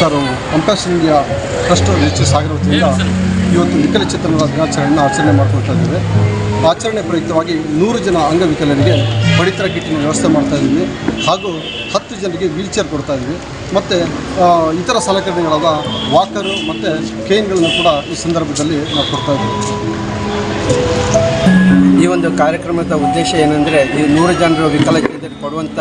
Sir compassion India trust H ಆಗಿರೋದ್ರಿಂದ ಸಾಗರ ವತಿಯಿಂದ ಇವತ್ತು ವಿಕಲಚೇತನರ ದಿನಾಚರಣೆಯನ್ನು ಆಚರಣೆ ಮಾಡ್ಕೊಳ್ತಾ ಇದ್ದೇವೆ. ಆಚರಣೆ ಪ್ರಯುಕ್ತವಾಗಿ ನೂರು ಜನ ಅಂಗವಿಕಲರಿಗೆ ಪಡಿತರ ಕಿಟ್ಟಿನ ವ್ಯವಸ್ಥೆ ಮಾಡ್ತಾ ಇದ್ದೀವಿ. ಹಾಗೂ ಹತ್ತು ಜನರಿಗೆ ವೀಲ್ಚೇರ್ ಕೊಡ್ತಾ ಇದ್ದೀವಿ. ಮತ್ತು ಇತರ ಸಲಕರಣೆಗಳಾದ ವಾಕರು ಮತ್ತು ಕೇನ್ಗಳನ್ನು ಕೂಡ ಈ ಸಂದರ್ಭದಲ್ಲಿ ನಾವು ಕೊಡ್ತಾ ಇದ್ದೀವಿ. ಈ ಒಂದು ಕಾರ್ಯಕ್ರಮದ ಉದ್ದೇಶ ಏನಂದರೆ ಈ ನೂರು ಜನರು ವಿಕಲಚೇತರಿಗೆ ಕೊಡುವಂಥ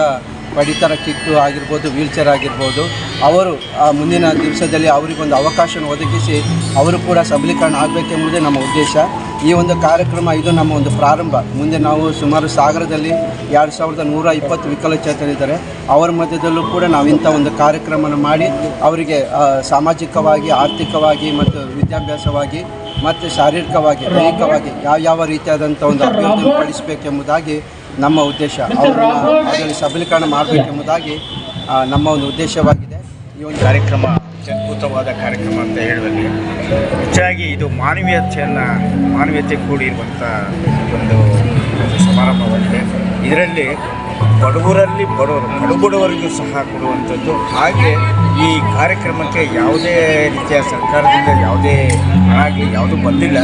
ಪಡಿತರ ಕಿಟ್ಟು ಆಗಿರ್ಬೋದು ವೀಲ್ಚೇರ್ ಆಗಿರ್ಬೋದು ಅವರು, ಆ ಮುಂದಿನ ದಿವಸದಲ್ಲಿ ಅವರಿಗೊಂದು ಅವಕಾಶವನ್ನು ಒದಗಿಸಿ ಅವರು ಕೂಡ ಸಬಲೀಕರಣ ಆಗಬೇಕೆಂಬುದೇ ನಮ್ಮ ಉದ್ದೇಶ. ಈ ಒಂದು ಕಾರ್ಯಕ್ರಮ, ಇದು ನಮ್ಮ ಒಂದು ಪ್ರಾರಂಭ. ಮುಂದೆ ನಾವು ಸುಮಾರು ಸಾಗರದಲ್ಲಿ ಎರಡು ಸಾವಿರದ ನೂರ ಇಪ್ಪತ್ತು ವಿಕಲಚೇತನಿದ್ದಾರೆ ಅವರ ಮಧ್ಯದಲ್ಲೂ ಕೂಡ ನಾವು ಇಂಥ ಒಂದು ಕಾರ್ಯಕ್ರಮನ ಮಾಡಿ ಅವರಿಗೆ ಸಾಮಾಜಿಕವಾಗಿ, ಆರ್ಥಿಕವಾಗಿ ಮತ್ತು ವಿದ್ಯಾಭ್ಯಾಸವಾಗಿ ಮತ್ತು ಶಾರೀರಿಕವಾಗಿ, ದೈಹಿಕವಾಗಿ ಯಾವ ಯಾವ ರೀತಿಯಾದಂಥ ಒಂದು ಅಭಿವೃದ್ಧಿ ಪಡಿಸಬೇಕೆಂಬುದಾಗಿ ನಮ್ಮ ಉದ್ದೇಶ. ಅವರನ್ನು ಅದರಲ್ಲಿ ಸಬಲೀಕರಣ ಮಾಡಬೇಕೆಂಬುದಾಗಿ ನಮ್ಮ ಒಂದು ಉದ್ದೇಶವಾಗಿದೆ. ಈ ಒಂದು ಕಾರ್ಯಕ್ರಮ ಅದ್ಭುತವಾದ ಕಾರ್ಯಕ್ರಮ ಅಂತ ಹೇಳುವಲ್ಲಿ ಹೆಚ್ಚಾಗಿ ಇದು ಮಾನವೀಯತೆಯನ್ನು, ಮಾನವೀಯತೆ ಕೂಡಿರುವಂಥ ಒಂದು ಸಮಾರಂಭವಾಗಿದೆ. ಇದರಲ್ಲಿ ಬಡವರಲ್ಲಿ ಬಡವರು, ಬಡಬಡವರಿಗೂ ಸಹ ಕೊಡುವಂಥದ್ದು. ಹಾಗೆ ಈ ಕಾರ್ಯಕ್ರಮಕ್ಕೆ ಯಾವುದೇ ರೀತಿಯ ಸರ್ಕಾರದಿಂದ ಯಾವುದೇ ಆಗಲಿ, ಯಾವುದೂ ಬಂದಿಲ್ಲ.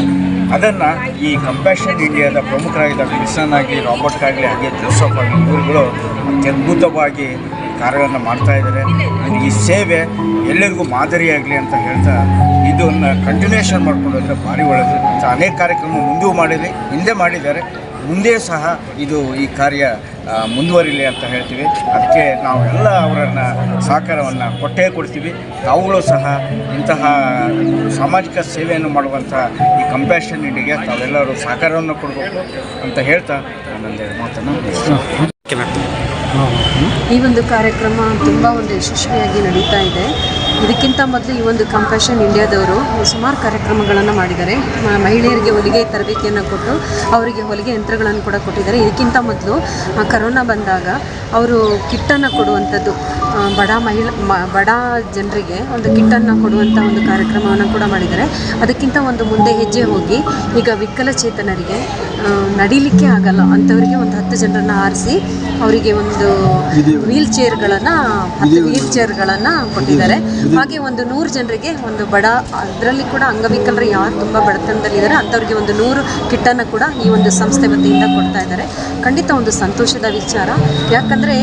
ಅದನ್ನು ಈ ಕಂಪ್ಯಾಷನ್ ಇಂಡಿಯಾದ ಪ್ರಮುಖರಾಗಿದ್ದ ವಿಲ್ಸನ್ ಆಗಲಿ ರಾಬರ್ಟ್ ಆಗಲಿ, ಹಾಗೆ ಜೋಸಫ್ ಆಗಲಿ, ಇವರುಗಳು ಅತ್ಯದ್ಭುತವಾಗಿ ಕಾರ್ಯಗಳನ್ನು ಮಾಡ್ತಾ ಇದ್ದಾರೆ. ಈ ಸೇವೆ ಎಲ್ಲರಿಗೂ ಮಾದರಿಯಾಗಲಿ ಅಂತ ಹೇಳ್ತಾ ಇದನ್ನು ಕಂಟಿನ್ಯೂಷನ್ ಮಾಡಿಕೊಂಡು ಹೋದರೆ ಭಾರಿ ಒಳ್ಳೆಯದು ಅನೇಕ ಕಾರ್ಯಕ್ರಮ ಮುಂದೂ ಮಾಡಿದೆ, ಹಿಂದೆ ಮಾಡಿದ್ದಾರೆ. ಮುಂದೆ ಸಹ ಇದು ಈ ಕಾರ್ಯ ಮುಂದುವರಿಲಿ ಅಂತ ಹೇಳ್ತೀವಿ. ಅದಕ್ಕೆ ನಾವು ಎಲ್ಲ ಅವರನ್ನು ಸಹಕಾರವನ್ನು ಕೊಟ್ಟೇ ಕೊಡ್ತೀವಿ. ತಾವುಗಳು ಸಹ ಇಂತಹ ಸಾಮಾಜಿಕ ಸೇವೆಯನ್ನು ಮಾಡುವಂಥ ಈ ಕಂಪ್ಯಾಷನ್ ಇಂಡಿಗೆ ತಾವೆಲ್ಲರೂ ಸಹಕಾರವನ್ನು ಕೊಡಬೇಕು ಅಂತ ಹೇಳ್ತಾ ನನ್ನ ಮಾತನ್ನು. ಈ ಒಂದು ಕಾರ್ಯಕ್ರಮ ತುಂಬ ಒಂದು ಯಶಸ್ವಿಯಾಗಿ ನಡೀತಾ ಇದೆ. ಇದಕ್ಕಿಂತ ಮೊದಲು ಈ ಒಂದು ಕಂಪ್ಯಾಷನ್ ಇಂಡಿಯಾದವರು ಸುಮಾರು ಕಾರ್ಯಕ್ರಮಗಳನ್ನು ಮಾಡಿದ್ದಾರೆ. ಮಹಿಳೆಯರಿಗೆ ಹೊಲಿಗೆ ತರಬೇತಿಯನ್ನು ಕೊಟ್ಟು ಅವರಿಗೆ ಹೊಲಿಗೆ ಯಂತ್ರಗಳನ್ನು ಕೂಡ ಕೊಟ್ಟಿದ್ದಾರೆ. ಇದಕ್ಕಿಂತ ಮೊದಲು ಕರೋನಾ ಬಂದಾಗ ಅವರು ಕಿಟ್ಟನ್ನು ಕೊಡುವಂಥದ್ದು ಬಡ ಮಹಿಳ ಬಡ ಜನರಿಗೆ ಒಂದು ಕಿಟ್ಟನ್ನು ಕೊಡುವಂಥ ಒಂದು ಕಾರ್ಯಕ್ರಮವನ್ನು ಕೂಡ ಮಾಡಿದ್ದಾರೆ. ಅದಕ್ಕಿಂತ ಒಂದು ಮುಂದೆ ಹೆಜ್ಜೆ ಹೋಗಿ ಈಗ ವಿಕಲಚೇತನರಿಗೆ ನಡೀಲಿಕ್ಕೆ ಆಗಲ್ಲ ಅಂಥವರಿಗೆ ಒಂದು ಹತ್ತು ಜನರನ್ನು ಆರಿಸಿ ಅವರಿಗೆ ಒಂದು ವೀಲ್ ಚೇರ್ಗಳನ್ನು ಹತ್ತು ವೀಲ್ ಚೇರ್ಗಳನ್ನು ಕೊಟ್ಟಿದ್ದಾರೆ. ಹಾಗೆ ಒಂದು ನೂರು ಜನರಿಗೆ ಒಂದು ಬಡ ಅದರಲ್ಲಿ ಕೂಡ ಅಂಗವಿಕಲರು ಯಾರು ತುಂಬ ಬಡತನದಲ್ಲಿದ್ದಾರೆ ಅಂಥವ್ರಿಗೆ ಒಂದು ನೂರು ಕಿಟ್ಟನ್ನು ಕೂಡ ಈ ಒಂದು ಸಂಸ್ಥೆ ವತಿಯಿಂದ ಕೊಡ್ತಾ ಇದ್ದಾರೆ. ಖಂಡಿತ ಒಂದು ಸಂತೋಷದ ವಿಚಾರ. ಯಾಕಂದರೆ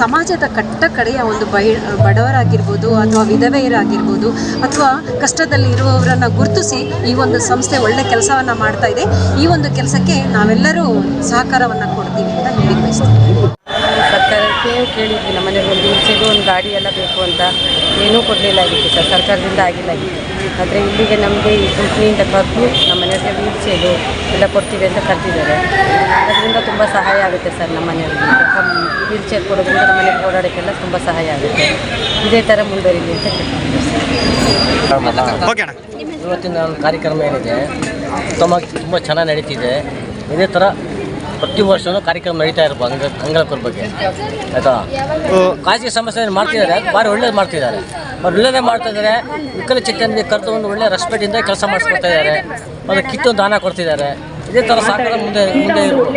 ಸಮಾಜದ ಕಟ್ಟ ಕಡೆಯ ಒಂದು ಬಹಿ ಬಡವರಾಗಿರ್ಬೋದು ಅಥವಾ ವಿಧವೆಯರಾಗಿರ್ಬೋದು ಅಥವಾ ಕಷ್ಟದಲ್ಲಿ ಇರುವವರನ್ನು ಗುರುತಿಸಿ ಈ ಒಂದು ಸಂಸ್ಥೆ ಒಳ್ಳೆ ಕೆಲಸವನ್ನು ಮಾಡ್ತಾ ಇದೆ. ಈ ಒಂದು ಕೆಲಸಕ್ಕೆ ನಾವೆಲ್ಲರೂ ಸಹಕಾರವನ್ನು ಕೊಡ್ತೀವಿ ಅಂತ ಹೇಳಿ ಸರ್ಕಾರಕ್ಕೆ ಕೇಳಿದ್ವಿ, ನಮ್ಮ ಒಂದು ವೀಲ್ಚೇರು ಒಂದು ಗಾಡಿ ಎಲ್ಲ ಬೇಕು ಅಂತ. ಏನೂ ಕೊಡಲಿಲ್ಲ ಇದಕ್ಕೆ ಸರ್, ಸರ್ಕಾರದಿಂದ ಆಗಿಲ್ಲ ಆಗಿತ್ತು ಆದರೆ ಇಲ್ಲಿಗೆ ನಮಗೆ ಈ ಕಂಪ್ನಿಯಿಂದ ಕರೆದು ನಮ್ಮ ಮನೆಯವರಿಗೆ ವೀಲ್ ಚೇರು ಎಲ್ಲ ಕೊಡ್ತೀವಿ ಅಂತ ಕರೆದಿದ್ದಾರೆ. ಅದರಿಂದ ತುಂಬ ಸಹಾಯ ಆಗುತ್ತೆ ಸರ್ ನಮ್ಮ ಮನೆಯವರಿಗೆ ವೀಲ್ಚೇರ್ ಕೊಡೋದ್ರಿಂದ ನಮ್ಮ ಮನೆಗೆ ಓಡಾಡೋಕ್ಕೆಲ್ಲ ತುಂಬ ಸಹಾಯ ಆಗುತ್ತೆ. ಇದೇ ಥರ ಮುಂದುವರಿಲಿ ಅಂತ ಕೇಳ್ತೀವಿ ಇವತ್ತಿನ ಒಂದು ಕಾರ್ಯಕ್ರಮ ಏನಿದೆ? ಉತ್ತಮ ತುಂಬ ಚೆನ್ನಾಗಿ ನಡೀತಿದೆ. ಇದೇ ಥರ ಪ್ರತಿ ವರ್ಷವೂ ಕಾರ್ಯಕ್ರಮ ನಡೀತಾ ಇರ್ಬೋದು ಅಂಗ ಅಂಗವಿಕಲರ ಬಗ್ಗೆ. ಆಯಿತಾ? ಖಾಸಗಿ ಸಂಸ್ಥೆ ಮಾಡ್ತಿದ್ದಾರೆ? ಭಾರಿ ಒಳ್ಳೇದು ಮಾಡ್ತಿದ್ದಾರೆ. ಅವ್ರು ಒಳ್ಳೇದೇ ಮಾಡ್ತಾ ಇದ್ದಾರೆ ವಿಕಲಚೇತನಿಗೆ ಕರೆದು ಒಂದು ಒಳ್ಳೆ ರೆಸ್ಪೆಕ್ಟಿಂದ ಕೆಲಸ ಮಾಡಿಸ್ಕೊಡ್ತಾ ಇದ್ದಾರೆ. ಮತ್ತು ಕಿತ್ತು ದಾನ ಕೊಡ್ತಿದ್ದಾರೆ. ಇದೇ ಥರ ಸಾಕಾರ ಮುಂದೆ ಮುಂದೆ ಇರ್ಬೋದು